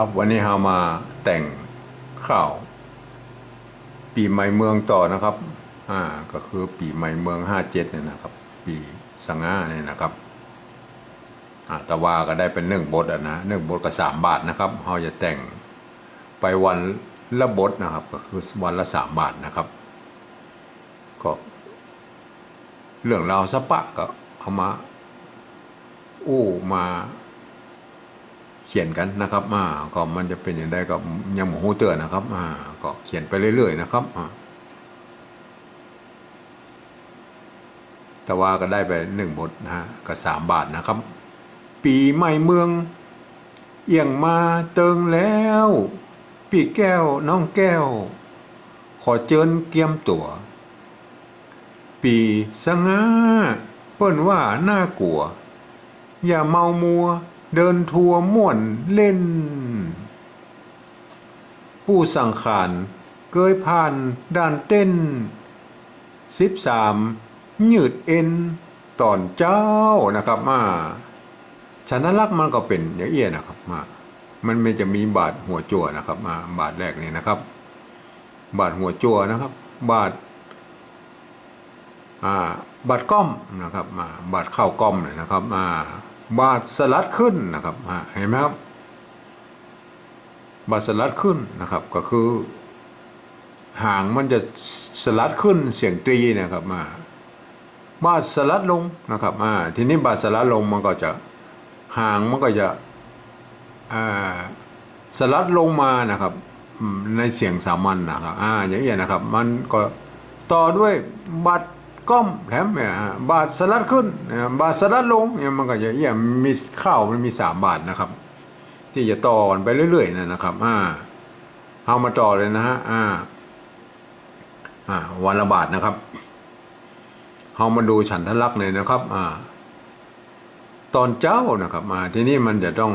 ครับวันนี้เรามาแต่งข่าวปีใหม่เมืองต่อนะครับอ่าก็คือปีใหม่เมืองห้าเจ็ดเนี่ยนะครับ ปีสงหาเนี่ยนะครับอ่าต่ว่าก็ได้เป็นหนึ่งบทอะนะหนึ่งบทก็สามบาทนะครับเราจะแต่งไปวันละบทนะครับ ก็คือวันละสามบาทนะครับก็เรื่องราวสปะก็เอามาอู้มา เขียนกันนะครับอ่าก็มันจะเป็นอย่างไรก็ยังหมูเตือนนะครับอ่าก็เขียนไปเรื่อย ๆ นะครับอ่าแต่ว่าก็ได้ไปหนึ่งบทนะฮะก็สามบาทนะครับ ปีใหม่เมือง เอียงมาเติงแล้ว ปีแก้วน้องแก้ว ขอเจิญเกียมตัว ปีสงาเปิ้นว่าน่ากลัว อย่าเมามัว เดินทัวร์ม่วนเล่น ผู้สังขารเกยผ่านด่านเต้นสิบสามยืดเอ็นตอนเจ้านะครับมาชนะลักมันก็เป็นอย่างเอี้ยนะครับมามันไม่จะมีบาดหัวจั่วนะครับมาบาดแรกนี่นะครับ บาดหัวจั่วนะครับ บาดอ่าบาดก้อมนะครับมาบาดเข้าก้อมเลยนะครับมา บาดสลัดขึ้นนะครับเห็นไหมครับ บาดสลัดขึ้นนะครับก็คือหางมันจะสลัดขึ้นเสียงตรีนะครับมาบาดสลัดลงนะครับอ่าทีนี้บาดสลัดลงมันก็จะหางมันก็จะอ่าสลัดลงมานะครับในเสียงสามัญนะครับอ่าอย่างนี้ยนะครับ มันก็ต่อด้วยบาด ก้มแถมเนี่ยบาดสลัดขึ้นนะบาดสลัดลงเนี่ยมันก็จะย่างมีข้าวมันมีสามบาทนะครับ ที่จะต่อกันไปเรื่อยๆนะครับ อ่าเอามาต่อเลยนะฮะอ่า อ่า วันละบาทนะครับเอามาดูฉันทลักษณ์เลยนะครับ อ่า ตอนเจ้านะครับอ่าที่นี้มันจะต้อง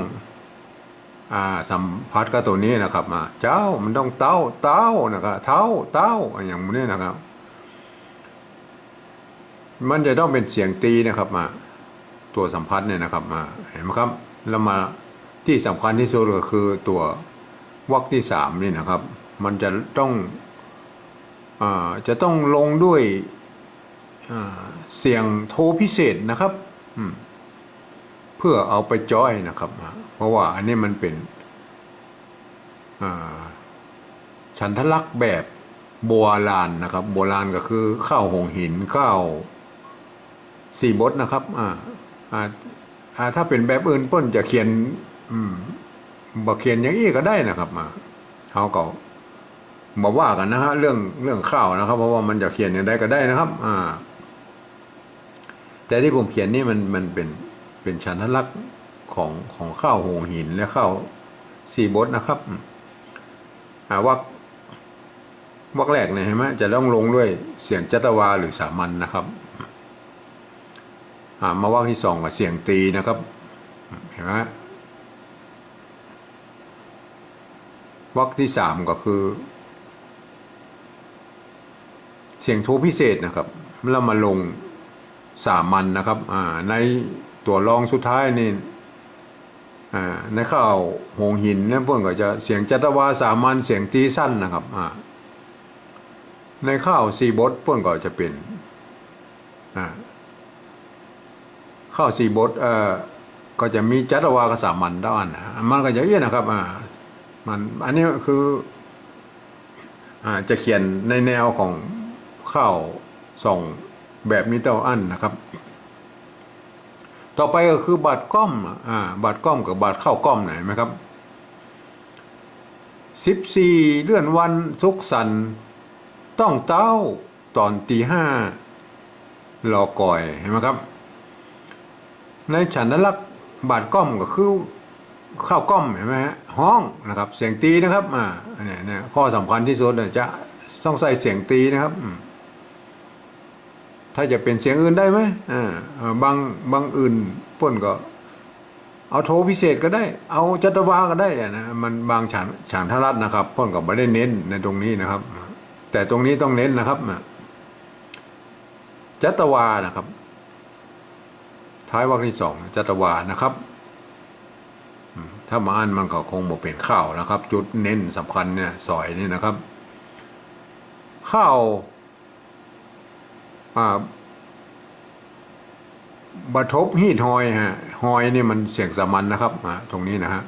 อ่า สัมผัสกับตัวนี้นะครับอ่าเจ้ามันต้องเต้าเต้านะครับเท้าเต้าอย่างนี้นะครับ มันจะต้องเป็นเสียงตีนะครับมาตัวสัมผัสเนี่ยนะครับมาเห็นไหมครับแล้วมาที่สำคัญที่สุดก็คือตัววรรคที่สามนี่นะครับ มันจะต้องอจะต้องลงด้วยเสียงโทพิเศษนะครับอืมเพื่อเอาไปจ้อยนะครับอ่าเพราะว่าอันนี้มันเป็นฉันทลักษณ์แบบโบราณนะครับ โบราณก็คือข้าวหงหินข้าว สี่บดนะครับอ่าอ่าอ่าถ้าเป็นแบบอื่นเปิ้นจะเขียน อืมบอกเขียนอย่างนี้ก็ได้นะครับมาเขาก็บอกว่ากันนะฮะเรื่องเรื่องข้าวนะครับ เพราะว่ามันจะเขียนอย่างใดก็ได้นะครับ อ่า แต่ที่ผมเขียนนี่มันมันเป็นเป็นชันลักษณ์ของของข้าวหงหินและข้าวสี่บดนะครับอ่าวักวักแรกเนี่ยเห็นไหมจะต้องลงด้วยเสียงจัตวาหรือสามัญนนะครับ มาวักที่สองกับเสียงตีนะครับเห็นไหมวรรคที่สามก็คือ เสียงโทพิเศษนะครับแล้วมาลงสามัญนนะครับในตัวรองสุดท้ายนี่ในข้าวหงหินเนี่ยพวกก็จะเสียงจัตวาสามัญเสียงตีสั้นนะครับในข้าวสีบดพวกก็จะเป็นอ่า ข้าวสี่บดเอ่อก็จะมีจัตวากสามัญด้านมันก็จะเอี้ยนะครับอ่ามันอันนี้คืออ่าจะเขียนในแนวของข้าวส่องแบบมีเต้าอั้นนะครับ ต่อไปก็คือบาดก้อมอ่าบาดก้อมกับบาดข้าวก้อมไหนไหมครับสิบสี่เลื่อนวันสุกสันต์ต้องเต้าตอนตีห้า รอก่อยเห็นไหมครับ ในฉันนลักษ์บาดก้อมก็คือข้าวก้อมเห็นไหมฮะห้องนะครับ เสียงตีนะครับอ่าอันนี้เนี่ยข้อสำคัญที่สุดเนี่ยจะต้องใส่เสียงตีนะครับถ้าจะเป็นเสียงอื่นได้ไหมอ่าบางบางอื่นป่นก็ เอาโทพิเศษก็ได้ เอาจัตวาก็ได้อะนะมันบางฉานฉานทรัตน์นะครับป่นก็ไม่ได้เน้นในตรงนี้นะครับ แต่ตรงนี้ต้องเน้นนะครับจัตวานะครับ ท้ายวรรคที่สองจัตวานะครับถ้ามาอ่านมันก็คงบ่เป็นข้าวนะครับ จุดเน้นสำคัญเนี่ยซอยนี่นะครับ ข้าวอ่าบทบฮีดหอยฮะหอยนี่มันเสียงสามัญนะครับตรงนี้นะฮะ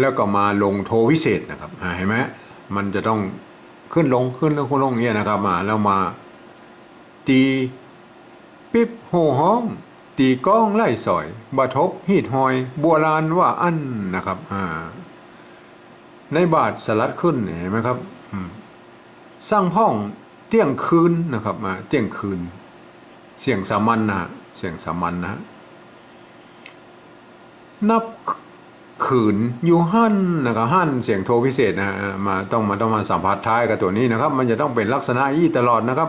แล้วก็มาลงโทวิเศษนะครับเห็นไหมมันจะต้องขึ้นลงขึ้นลงขึ้นลงอย่างเงี้ยนะครับมาแล้วมาตี ปิ๊บโหห้องตีก้องไล่สอยบะทบหีดหอย บัวลานว่าอันนะครับ อ่า ในบาทสลัดขึ้นเห็นไหมครับสร้างห้องเที่ยงคืนนะครับมาเที่ยงคืน เสียงสามัญนะฮะเสียงสามัญนะฮะนับขืนอยู่หั่นนะครับหั่นเสียงโทพิเศษนะฮะมาต้องมาต้องมาสัมผัสท้ายกับตัวนี้นะครับ มันจะต้องเป็นลักษณะยี่ตลอดนะครับ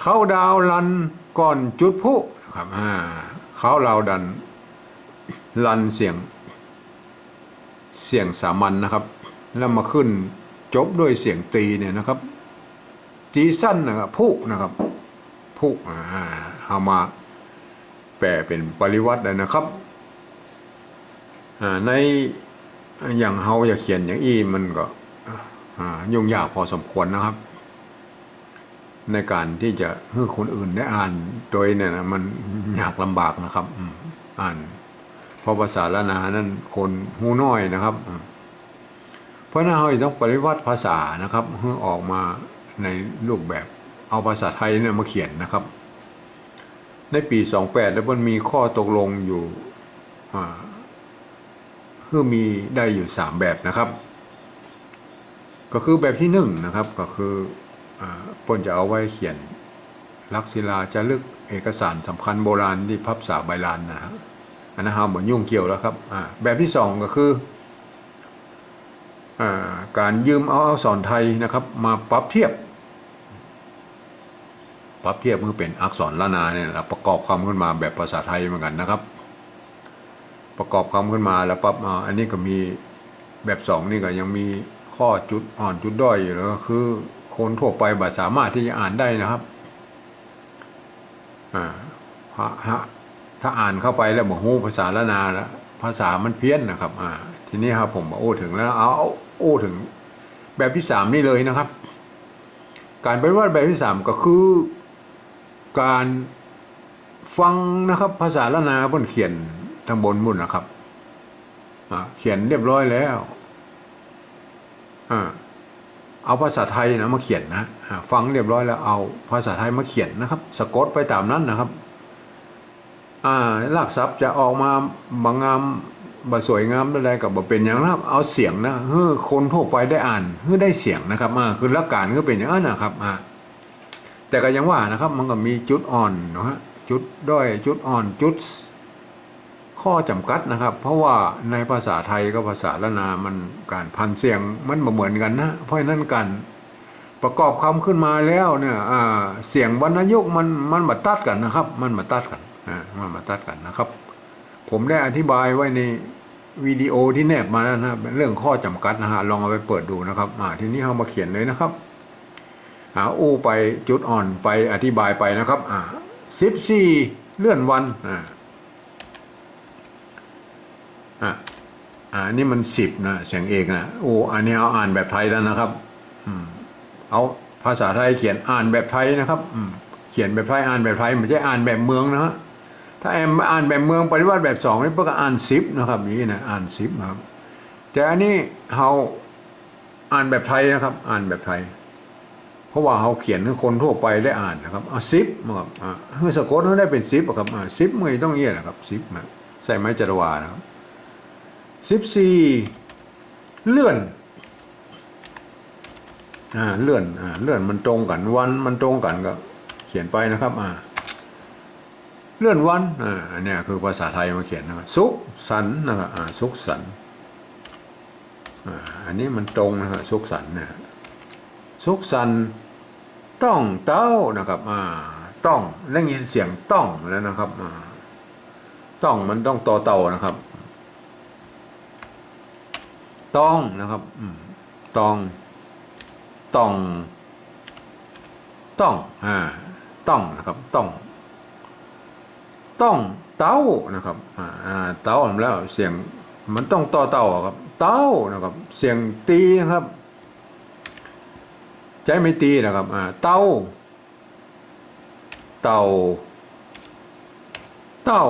เข้าดาวลัน ก่อนจุดพลุนะครับอ่าเข้าดันลันเสียง เสียงสามัญนะครับ แล้วมาขึ้นจบด้วยเสียงตีเนี่ยนะครับ จีสั้นนะครับพุนะครับพุอ่าเอามาแปลเป็นปริวัติเลยนะครับในอย่างเฮาอยากเขียนอย่างอี้มันก็ยุ่งยากพอสมควรนะครับ ในการที่จะให้คนอื่นได้อ่านโดยเนี่ยนะมันยากลำบากนะครับอ่านเพราะภาษาละนานั้นคนหูน้อยนะครับ เพราะนั้นเราต้องปริวัติภาษานะครับเพื่อออกมาในรูปแบบเอาภาษาไทยเนี่ยมาเขียนนะครับ ในปี 28 แล้วมันมีข้อตกลงอยู่อ่าคือมีได้อยู่สามแบบนะครับ ก็คือแบบที่หนึ่งนะครับก็คือ ปนจะเอาไว้เขียนลักษิลาจะลึกเอกสารสำคัญโบราณที่พับสาใบลานนะฮะอันนั้นฮาเหมือนยุ่งเกี่ยวแล้วครับอ่าแบบที่สองก็คืออาการยืมเอาเอาสอนไทยนะครับ มาปรับเทียบปรับเทียบเมื่อเป็นอักษรละนาเนี่ยประกอบคำขึ้นมาแบบภาษาไทยเหมือนกันนะครับ ประกอบคำขึ้นมาแล้วปั๊บอ่าอันนี้ก็มีแบบสองนี่ก็ยังมีข้อจุดอ่อนจุดด้อยอยู่แล้วก็คือ คนทั่วไปบัดสามารถที่จะอ่านได้นะครับอ่าฮะฮะถ้าอ่านเข้าไปแล้วบอกฮู้ภาษาละนาแล้วภาษามันเพี้ยนนะครับ อ่า ทีนี้ครับผมโอ้ถึงแล้วเอาโอ้ถึง แบบที่สามนี่เลยนะครับ การปฏิวัติแบบที่สามก็คือการฟังนะครับ ภาษาละนาบนเขียนทางบนมุ่นนะครับอ่าเขียนเรียบร้อยแล้ว อ่า เอาภาษาไทยนะมาเขียนนะฟังเรียบร้อยแล้วเอาภาษาไทยมาเขียนนะครับสะกดไปตามนั้นนะครับอ่าหลักศัพท์จะออกมาบางงามบสวยงามอะไรกับบเป็นอย่างนะครับ เอาเสียงนะเฮ้อคนทั่วไปได้อ่านเฮ้อได้เสียงนะครับอ่าคือหลักการก็เป็นอย่างนั้นนะครับอ่าแต่ก็ยังว่านะครับมันก็มีจุดอ่อนนะฮะจุดด้อยจุดอ่อนจุด ข้อจำกัดนะครับ เพราะว่าในภาษาไทยกับภาษาละนามันการพันเสียงมันเหมือนกันนะเพราะนั้นการประกอบคำขึ้นมาแล้วเนี่ยเสียงวรรณยุกมันมันมาตัดกันนะครับ มันมาตัดกันมันมาตัดกันนะครับ ผมได้อธิบายไว้ในวิดีโอที่แนบมาแล้วนะเรื่องข้อจำกัดนะฮะลองเอาไปเปิดดูนะครับทีนี้เรามาเขียนเลยนะครับอ่าอู้ไปจุดอ่อนไปอธิบายไปนะครับอ่าสิบสี่เลื่อนวันอ่า อะอ่านี่มันสิบนะเสียงเอกนะโอ้อันนี้เอาอ่านแบบไทยแล้วนะครับ อืม เอาภาษาไทยเขียนอ่านแบบไทยนะครับอืมเขียนแบบไทยอ่านแบบไทยไม่ใช่อ่านแบบเมืองนะฮะถ้าแอมอ่านแบบเมืองปฏิวัติแบบสองนี่เพื่อก็อ่านสิบนะครับนี่นะอ่านสิบนะครับ แต่อันนี้เราอ่านแบบไทยนะครับ อ่านแบบไทย เพราะว่าเขาเขียนให้คนทั่วไปได้อ่านนะครับเอาซิปนะครับอ่าเมื่อสะกดเขาได้เป็นซิปอะครับอ่าซิปไม่ต้องเงี้ยนะครับซิปมาใส่ไม้จรวานะครับ สิบสี่เลื่อนอ่าเลื่อนอ่าเลื่อนมันตรงกันวันมันตรงกันก็เขียนไปนะครับอ่าเลื่อนวันอ่าอันเนี้ยคือภาษาไทยมาเขียนนะครับสุขสันนะครับอ่าสุขสันอ่าอันนี้มันตรงนะครับสุขสันนะสุขสันต์ต้องเต้านะครับอ่าต้องได้ยินเสียงต้องแล้วนะครับอ่าต้องมันต้องต่อเต่านะครับ ต้องนะครับต้องต้องต้องอ่าต้องนะครับต้อง ต้องเต้านะครับอ่าเต้าแล้วเสียงมันต้องต่อเต้าครับ เต้านะครับ เสียงตีนะครับใจไม่ตีนะครับอ่าเต้าเต้าเต้า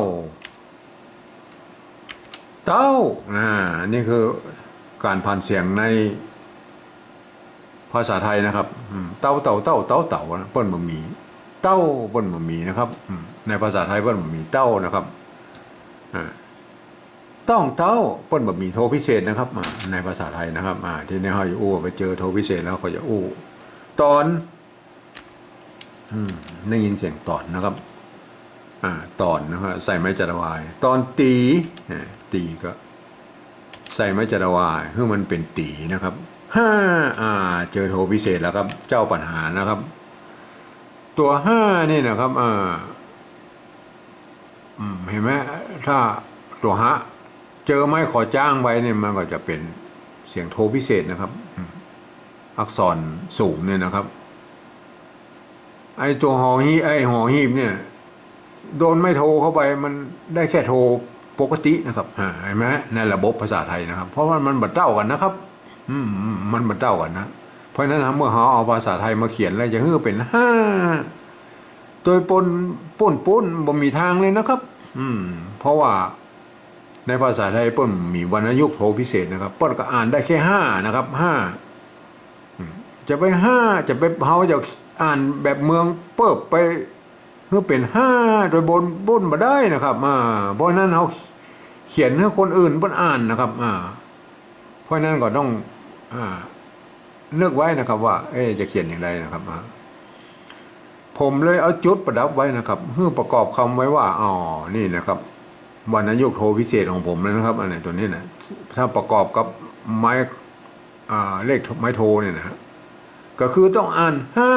เต้าอ่านี่คือ การผ่านเสียงในภาษาไทยนะครับเต้าเต้าเต้าเต้าเต้านะเปิ้นบะหมี่เต้าเปิ้นบะหมี่นะครับในภาษาไทยเปิ้นบะหมี่เต้านะครับอ่าต้องเต้าเปิ้นบะหมี่โทพิเศษนะครับในภาษาไทยนะครับอ่าที่ในห้อยอู้ไปเจอโทพิเศษแล้วก็จะอู้ตอนอได้ยินเสียงตอนนะครับอ่าตอนนะครับใส่ไม้จัดวาย ตอนตีตีก็ ส่ไม้จัดวายคือมันเป็นตีนะครับห้าอ่าเจอโทพิเศษแล้วครับ เจ้าปัญหานะครับ ตัวห้านี่นะครับอ่าเห็นไหมถ้าตัวฮะเจอไม้ขอจ้างไว้เนี่ยมันก็จะเป็นเสียงโทพิเศษนะครับอักษรสูงเนี่ยนะครับ ไอตัวหอฮีไอหอฮีบเนี่ย โดนไม่โทรเข้าไปมันได้แค่โทร ปกตินะครับอ่าเห็นไหมในระบบภาษาไทยนะครับ เพราะว่ามันบัดเต้ากันนะครับ อืมมันบัดเต้ากันนะเพราะฉะนั้นนะเมื่อเขาเอาภาษาไทยมาเขียนแล้วจะเฮือเป็นห้าโดยปนป้นป้นบ่มีทางเลยนะครับ อืม เพราะว่าในภาษาไทยป้นมีวรรณยุกต์โทพิเศษนะครับป้นก็อ่านได้แค่ห้านะครับห้าจะไปห้าจะไปเขาจะอ่านแบบเมืองเปิบไป เพื่อเป็นห้าโดยบนบนมาได้นะครับอ่าเพราะนั้นเขาเขียนให้คนอื่นเพิ่นอ่านนะครับอ่าเพราะนั้นก็ต้องอ่าเลือกไว้นะครับ ว่า เอ๊จะเขียนอย่างไรนะครับอ่าผมเลยเอาจุดประดับไว้นะครับเพื่อประกอบคำไว้ว่าอ๋อนี่นะครับวรรณยุกโทพิเศษของผมเลยนะครับ อันไหนตัวนี้นะถ้าประกอบกับไม้อ่าเลขไม้โทเนี่ยนะฮะก็คือต้องอ่านห้า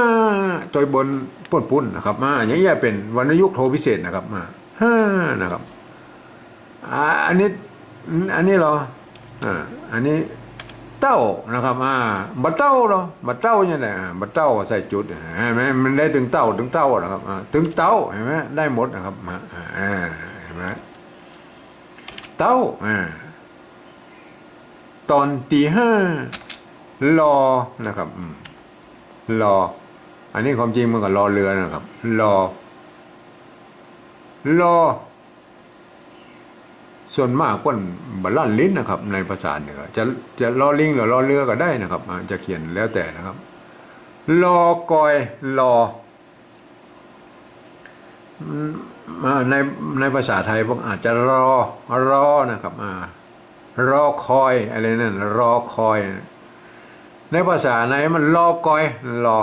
ตัวบน ปุ่นปุ่นนะครับมาอย่างนี้เป็นวรรณยุกโทพิเศษนะครับมาห้านะครับอันนี้อันนี้เหรออ่าอันนี้เต้านะครับอ่าบัดเต้าเหรอบัดเต้าเนี่ยแหละอ่าบัดเต้าใส่จุดเห็นไหมมันได้ถึงเต้าถึงเต้านะครับถึงเต้าเห็นไหมได้หมดนะครับมาเห็นไหมเต้าอ่าตอนตีห้ารอนะครับรอ อันนี้ความจริงมันก็รอเรือนะครับ รอ รอ ส่วนมากคนบลั่นลิ้นนะครับ ในภาษาเหนือจะจะรอลิงหรือรอเรือก็ได้นะครับ จะเขียนแล้วแต่นะครับ รอกอยรอในในภาษาไทยพวกอาจจะรอรอนะครับอรอคอยอะไรนั่นรอคอย ในภาษาไหนมันรอกอยรอ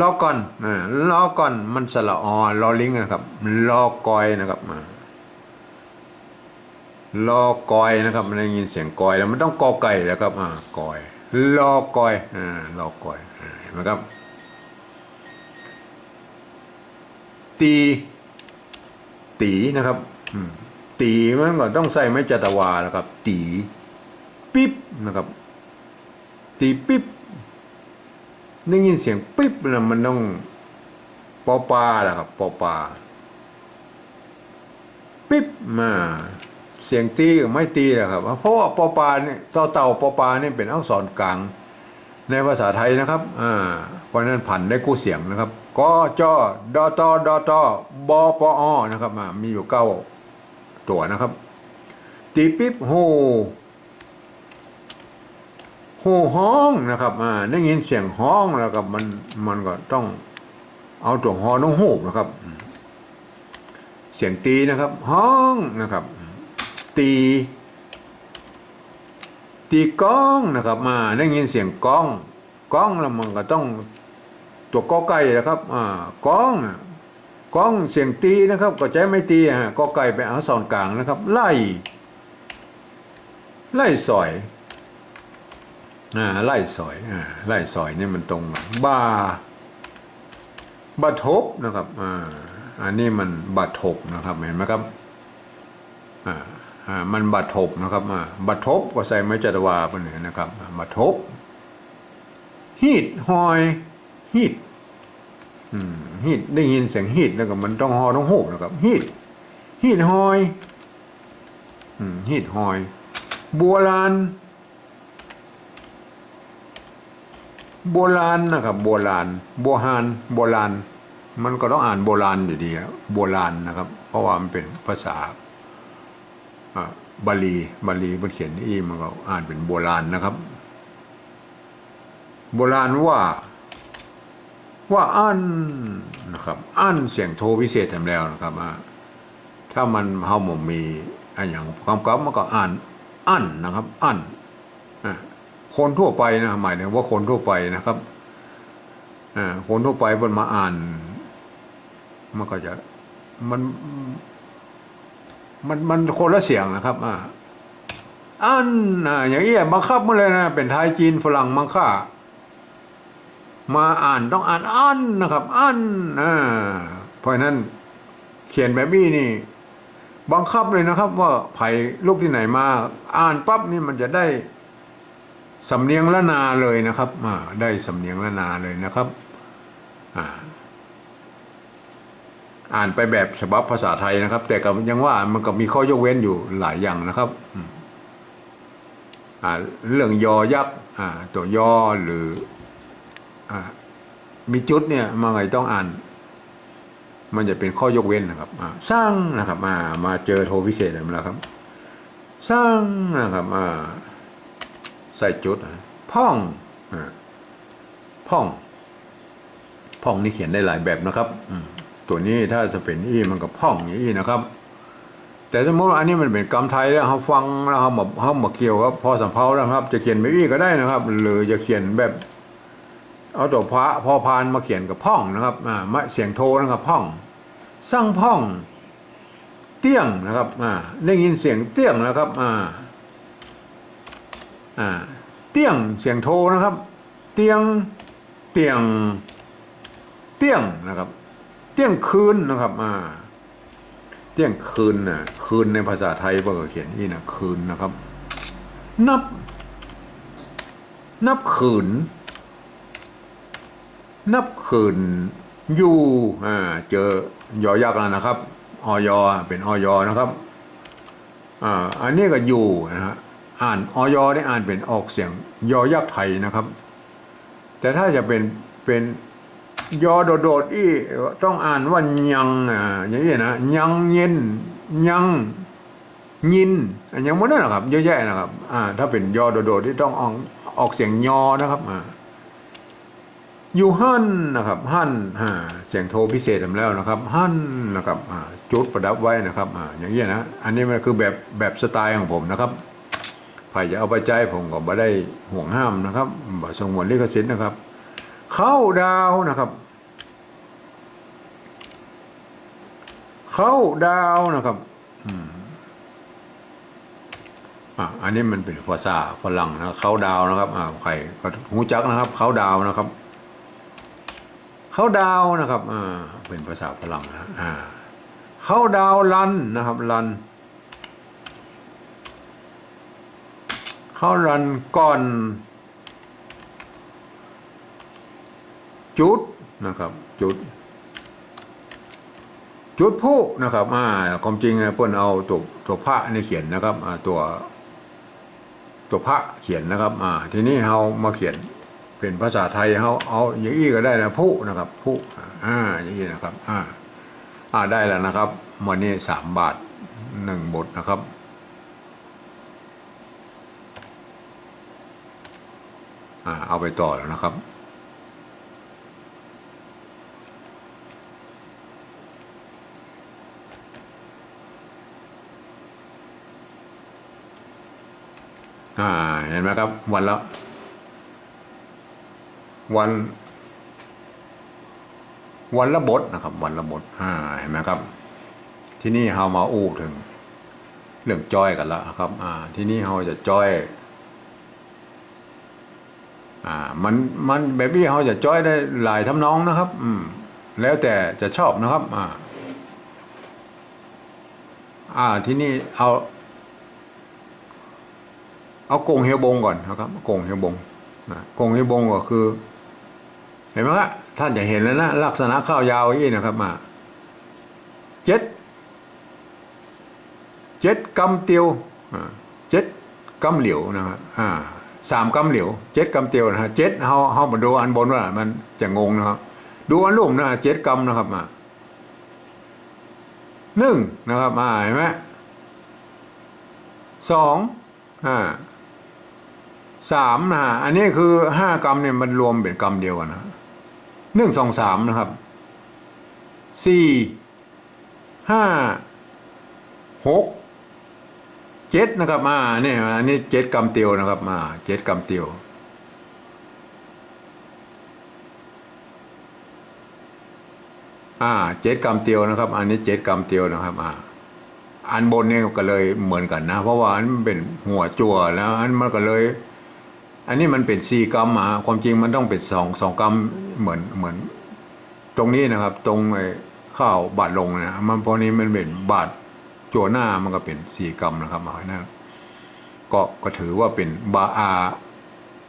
รอก่อนอ่ารอก่อนมันสระออรอลิงนะครับรอกอยนะครับมารอกอยนะครับมันได้ยินเสียงกอยแล้วมันต้องกอไก่แล้วครับอ่ากอยรอกอยอ่ารอกอยเห็นไหมครับ ตี ตีนะครับตีมันก็ต้องใส่ไม้จัตวาแล้วครับ ตีปิ๊บนะครับ ตีปิ๊บ ได้ยินเสียงปิ๊บนะมันต้องปอปลาแหละครับปอปลาปิ๊บมาเสียงตีกับไม่ตีแหละครับ เพราะว่าปอปลาเนี่ยต่อเต่าปอปลาเนี่ยเป็นอักษรกลาง ในภาษาไทยนะครับอ่าเพราะนั้นผันได้กู้เสียงนะครับกจอดอตอดอตอบอปอนะครับอ่ามีอยู่เก้าตัวนะครับ ตีปิ๊บโฮ ห่ห้องนะครับอ่าได้ยินเสียงห้องแล้วกับมันมันก็ต้องเอาตัวฮอน้องหูบนะครับ เสียงตีนะครับ ห้องนะครับ ตี ตีก้องนะครับมาได้ยินเสียงก้องก้องแล้วมันก็ต้องตัวกอไก่นะครับอ่าก้องก้องเสียงตีนะครับ ก็ใจไม่ตีอะกอไก่ไปเอาสอนกลางนะครับ ไล่ ไล่สอย อ่าไล่สอยอ่าไล่สอยนี่มันตรงบาบาทบนะครับอ่าอันนี้มันบาทบนะครับเห็นไหมครับอ่าอ่ามันบาทบนะครับอ่าบาทบก็ใส่ไม้จัตวาไปหนึ่งนะครับบาทบฮีดหอยฮีดฮีดได้ยินเสียงฮีดแล้วก็มันต้องหอต้องโหบนะครับฮีดฮีดหอยฮีดหอย บัวลาน โบราณนะครับ โบราณ โบหานโบราณ มันก็ต้องอ่านโบราณอยู่ดีอะโบราณนะครับ เพราะว่ามันเป็นภาษาบาลีบาลีมันเขียนอีมันก็อ่านเป็นโบราณนะครับ โบราณว่า ว่าอันนะครับ อันเสียงโทพิเศษทำแล้วนะครับถ้ามันเฮาหมมีอันอย่างคำกลับมันก็อ่านอันนะครับ อัน คนทั่วไปนะหมายถึงว่าคนทั่วไปนะครับอ่าคนทั่วไปบนมาอ่าน มันก็จะมันมันมันคนละเสียงนะครับอ่าอันอ่าอย่างนี้ยบังคับมาเลยนะเป็นไทยจีนฝรั่งมังค่ามาอ่านต้องอ่านอันนะครับ อันอ่าเพราะนั้นเขียนแบบนี้นี่ บังคับเลยนะครับ ว่าไผ่ลูกที่ไหนมา อ่านปั๊บนี่มันจะได้ สำเนียงละนาเลยนะครับอ่าได้สำเนียงละนาเลยนะครับอ่านไปแบบฉบับภาษาไทยนะครับ แต่ก็ยังว่ามันก็มีข้อยกเว้นอยู่หลายอย่างนะครับเรื่องยอยักษ์อ่าตัวยอหรืออมีจุดเนี่ยมันไงต้องอ่าน มันจะเป็นข้อยกเว้นนะครับสร้างนะครับมามาเจอโทพิเศษแล้วครับ สร้างนะครับอ่า ใส่จุดอะพ่องอ่าพ่อง พ่องนี่เขียนได้หลายแบบนะครับตัวนี้ถ้าจะเป็นอีมันก็พ่องอย่างนี้นะครับ แต่สมมติว่าอันนี้มันเป็นกรรมไทยแล้วเขาฟังแล้วเขามาเขามาเกี่ยวครับพอสัมเพาแล้วครับ จะเขียนแบบอีก็ได้นะครับ หรือจะเขียนแบบเอาตัวพระพอพานมาเขียนกับพ่องนะครับอ่ามะเสียงโทนะครับพ่องสร้างพ่อง เตี้ยงนะครับอ่าได้ยินเสียงเตี้ยงนะครับอ่า เตี้ยงเสียงโทนะครับ เตียงเตียง เตียงนะครับ เตียงคืนนะครับอ่าเตียงคืนนะคืนในภาษาไทยก็เขียนนี่นะคืนนะครับ นับ นับคืน นับคืนอยู่อ่าเจอยอยักษ์แล้วนะครับออยเป็นออยนะครับอ่าอันนี้ก็อยู่นะฮะ อ่านออยได้อ่านเป็นออกเสียงยอยักษ์ไทยนะครับ แต่ถ้าจะเป็นเป็นยอโดดๆอี้ต้องอ่านว่ายังอ่าอย่างนี้นะยังเย็นยังยินอันยังไม่ได้นะครับ เยอะแยะนะครับอ่าถ้าเป็นยอโดดๆที่ต้องออกออกเสียงยอนะครับอ่าอยู่ฮั่นนะครับฮั่นอ่าเสียงโทพิเศษทำแล้วนะครับฮั่นนะครับอ่าจุดประดับไว้นะครับอ่าอย่างนี้ยนะอันนี้มันคือแบบแบบสไตล์ของผมนะครับ รจะเอาไปใจผมก็บ่ได้ห่วงห้ามนะครับบ่สงวนลิขสิทธิ์นะครับ เข้าดาวนะครับ เข้าดาวนะครับอ่าอันนี้มันเป็นภาษาฝรั่งนะเข้าดาวนะครับอ่าใครก็หูจักนะครับ เข้าดาวนะครับ เขาดาวนะครับอ่าเป็นภาษาฝรั่งนะอ่า เขาดาวลันนะครับลัน เขาลันก่อนจุดนะครับ จุด จุดผู้นะครับอ่าความจริงนะเพิ่นเอาตัวตัวพระนี่เขียนนะครับอ่าตัวตัวพระเขียนนะครับอ่าทีนี้เรามาเขียนเป็นภาษาไทยเขาเอาอย่างนี้ก็ได้นะผู้นะครับผู้อ่าอย่างนี้นะครับอ่าอ่าได้แล้วนะครับวันนี้สามบาทหนึ่งบทนะครับ อ่าเอาไปต่อแล้วนะครับ อ่าเห็นไหมครับ วันละวัน วันละบทนะครับ วันละบทอ่าเห็นไหมครับ ที่นี่เฮามาอู้ถึงเรื่องจ้อยกันแล้วนะครับ อ่า ที่นี่เฮาจะจ้อย มันมันแบบนี้เฮาจะจ้อยได้หลายทำนองนะครับ อืม แล้วแต่จะชอบนะครับ อ่า อ่า ที่นี่เอา เอากงเฮียบงก่อนนะครับกงเฮียบงนะกงเฮียบงก็คือ เห็นไหมครับท่านจะเห็นแล้วนะลักษณะข้าวยาวอี้นะครับมาเจ็ดเจ็ดกำเตียวเจ็ดกำเหลียวนะครับอ่า สามกำเหลียวเจ็ดกำเตียวนะฮะเจ็ดเฮาเฮามาดูอันบนว่ามันจะงงนะครับ ดูอันลุ่มนะเจ็ดกำนะครับมาหนึ่งนะครับมาเห็นไหมสองอ่าสามนะฮะอันนี้คือห้ากรัมเนี่ยมันรวมเป็นกรัมเดียวกันนะหนึ่งสองสามนะครับสี่ห้าหก เจ็ดนะครับมาเนี่ยอันนี้เจ็ดกรัมเตียวนะครับมาเจ็ดกรัมเตียวอ่าเจ็ดกรัมเตียวนะครับ อันนี้เจ็ดกรัมเตียวนะครับอ่าอันบนเนี่ยก็เลยเหมือนกันนะ เพราะว่าอันมันเป็นหัวจั่วแล้วอันมันก็เลย อันนี้มันเป็นสี่กรัมาความจริงมันต้องเป็นสองสองกรัมเหมือนเหมือน ตรงนี้นะครับ ตรงไอ้ข้าวบาทลงนะมันพราะนี้มันเป็นบา ทจั่วหน้ามันก็เป็นสี่กรัมนะครับมานั่นก็ก็ถือว่าเป็นบาอา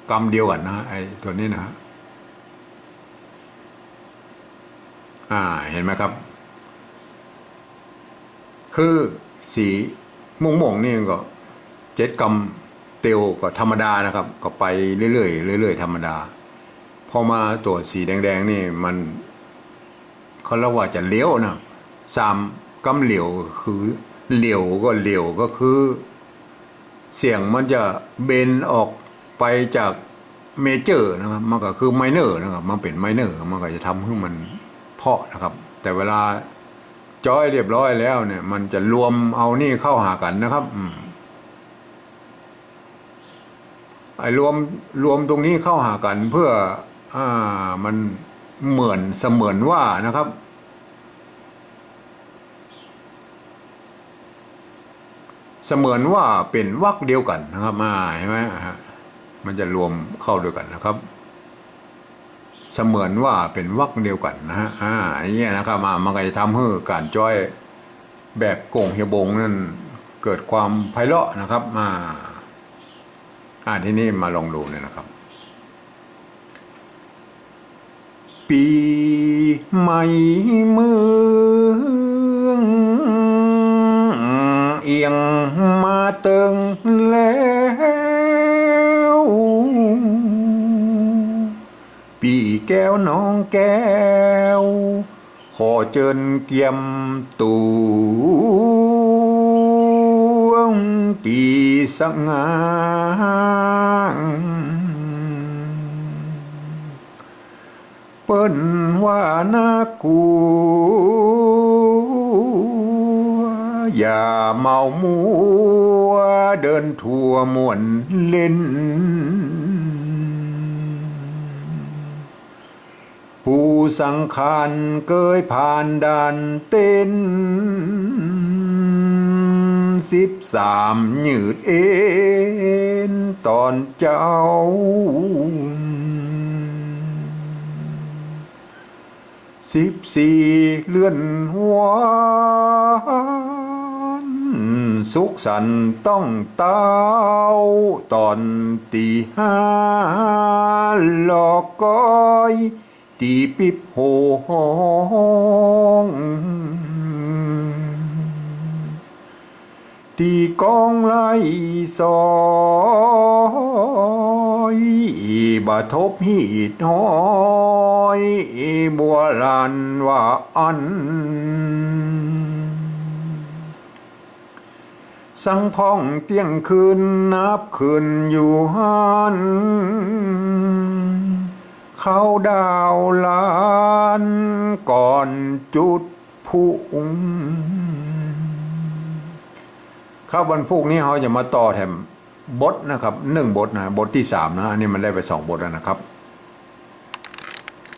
กรัมเดียวกันนะไอ้ตัวนี้นะฮะอ่าเห็นไหมครับ คือสีม่วงม่วงนี่ก็เจ็ดกำเตียวก็ธรรมดานะครับ ก็ไปเรื่อยๆเรื่อยๆธรรมดาพอมาตัวสีแดงๆนี่มันเขาเรียกว่าจะเลี้ยวนะสามกำเหลียวคือ เหลียวก็เหลียวก็คือ เสียงมันจะเบนออกไปจากเมเจอร์นะครับมันก็คือไมเนอร์นะครับมันเป็นไมเนอร์มันก็จะทำให้มันเพาะนะครับ แต่เวลาจอยเรียบร้อยแล้วเนี่ย มันจะรวมเอานี่เข้าหากันนะครับอไอ้รวมรวมตรงนี้เข้าหากันเพื่ออ่ามันเหมือนเสมือนว่านะครับ เสมือนว่าเป็นวรรคเดียวกันนะครับมาเห็นไหมฮะมันจะรวมเข้าด้วยกันนะครับ เสมือนว่าเป็นวรรคเดียวกันนะฮะอ่าอย่างเงี้ยนะครับมามันก็จะทำให้การจ้อยแบบโก่งเฮียบงนั่นเกิดความไพเราะนะครับมาอ่าที่นี่มาลองดูเนี่ยนะครับ ปีใหม่เมืองเอียงมาเติงแล้วปีแก้วน้องแก้ว ขอเจิญเกียมตูงกีสงางเปิ้นว่านากลัวอย่าเมามัว เดินทั่วมวนเล่น ผู้สังขารเกยผ่านด่านเต้นสิบสามหยืดเอ็นตอนเจ้า สิบสี่เลื่อนหัว สุขสันต้องเต้าตอนตีห้าหลอกก้อยตีปิบโหงตีกองไล่ซอยบาทบหีดห้อยบัวลานว่าอัน สังพ้องเตียงคืนนับคืนอยู่หันเขาดาวล้านก่อนจุดพุงข้าววันพุกนี้เขาจะมาต่อแถมบทนะครับหนึ่งบทนะบทที่สามนะอันนี้มันได้ไปสองบทแล้วนะครับ